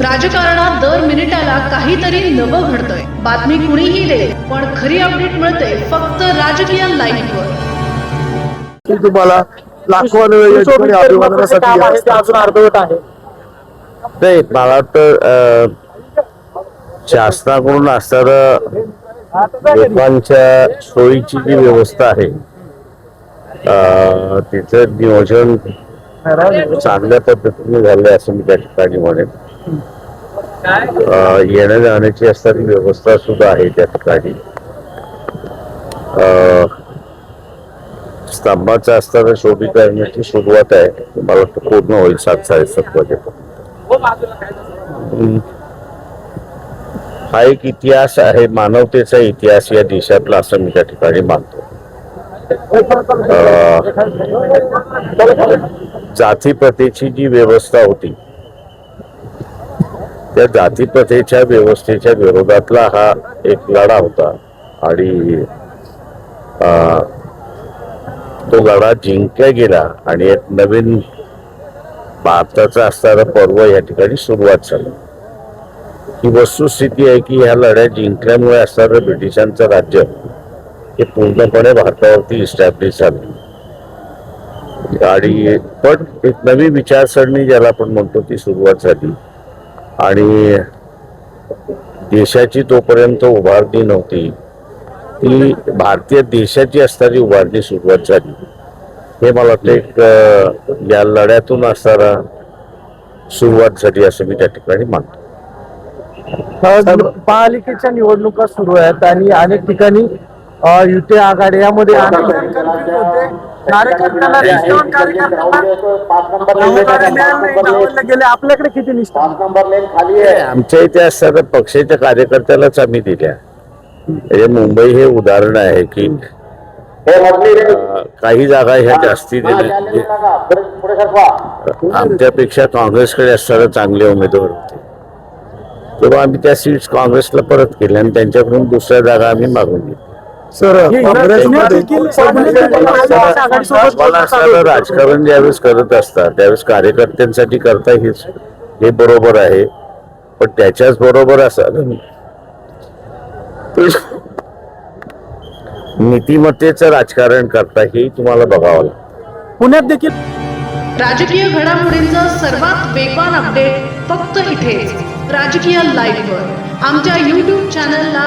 राजकारणात दर मिनिटाला काहीतरी नवं घडतंय. बातमी कुणीही दे पण खरी अपडेट मिळते फक्त राजकीय लाईव्हवर तुम्हाला अभिवादनासाठी अर्धवट आहे. नाही मला वाटतं शासनाकडून असणारं लोकांच्या सोयीची जी व्यवस्था आहे अं, तिचं नियोजन चांगल्या पद्धतीने झालंय असं मी त्या ठिकाणी म्हणेन. येण्या जाण्याची असणारी व्यवस्था सुद्धा आहे त्या ठिकाणी. अं, असताना असताना शोभीकरणाची सुरुवात आहे. मला वाटतं पूर्ण होईल सात साडेसात वाजेपर्यंत. हा एक इतिहास आहे मानवतेचा इतिहास या देशातला असं मी त्या ठिकाणी मानतो. अं, जातीप्रथेची जी व्यवस्था होती त्या जातीप्रथेच्या व्यवस्थेच्या विरोधातला हा एक लढा होता. आणि तो लढा जिंकला गेला आणि एक नवीन भारताचा असणारा पर्व या ठिकाणी सुरुवात झाली. ही वस्तुस्थिती आहे की ह्या लढ्या जिंकल्यामुळे असणारं ब्रिटिशांचं राज्य हे पूर्णपणे भारतावरती इस्टॅब्लिश झालं. आणि पण एक नवी विचारसरणी ज्याला आपण म्हणतो ती सुरुवात झाली. आणि देशाची तोपर्यंत उभारणी नव्हती. ती भारतीय देशाची असणारी उभारणी सुरुवात झाली. हे मला वाटतं एक या लढ्यातून असणारा सुरुवात झाली असं मी त्या ठिकाणी मानतो. महापालिकेच्या निवडणुका सुरू आहेत आणि अनेक ठिकाणी युती आघाडी यामध्ये निष्ठावान गेले. आपल्याकडे किती निष्ठा? आमच्या इथे असणाऱ्या पक्षाच्या कार्यकर्त्यालाच आम्ही दिल्या. म्हणजे मुंबई हे उदाहरण आहे की काही जागा ह्या जास्ती दिल्या. आमच्यापेक्षा काँग्रेसकडे असणारे चांगले उमेदवार होते. तेव्हा आम्ही त्या सीट्स काँग्रेसला परत केल्या आणि त्यांच्याकडून दुसऱ्या जागा आम्ही मागून घेतल्या. सर राजकारण ज्यावेळेस करत असतात त्यावेळेस कार्यकर्त्यांसाठी करता हेच हे बरोबर आहे. पण त्याच्याच बरोबर असं नीतिमत्तेचं राजकारण करता हे तुम्हाला बघावं लागतं. पुण्यात देखील राजकीय घडामोडींचा सर्वात वेगवान अपडेट फक्त इथेच राजकीय लाईव्हवर आमच्या यूट्यूब चॅनलला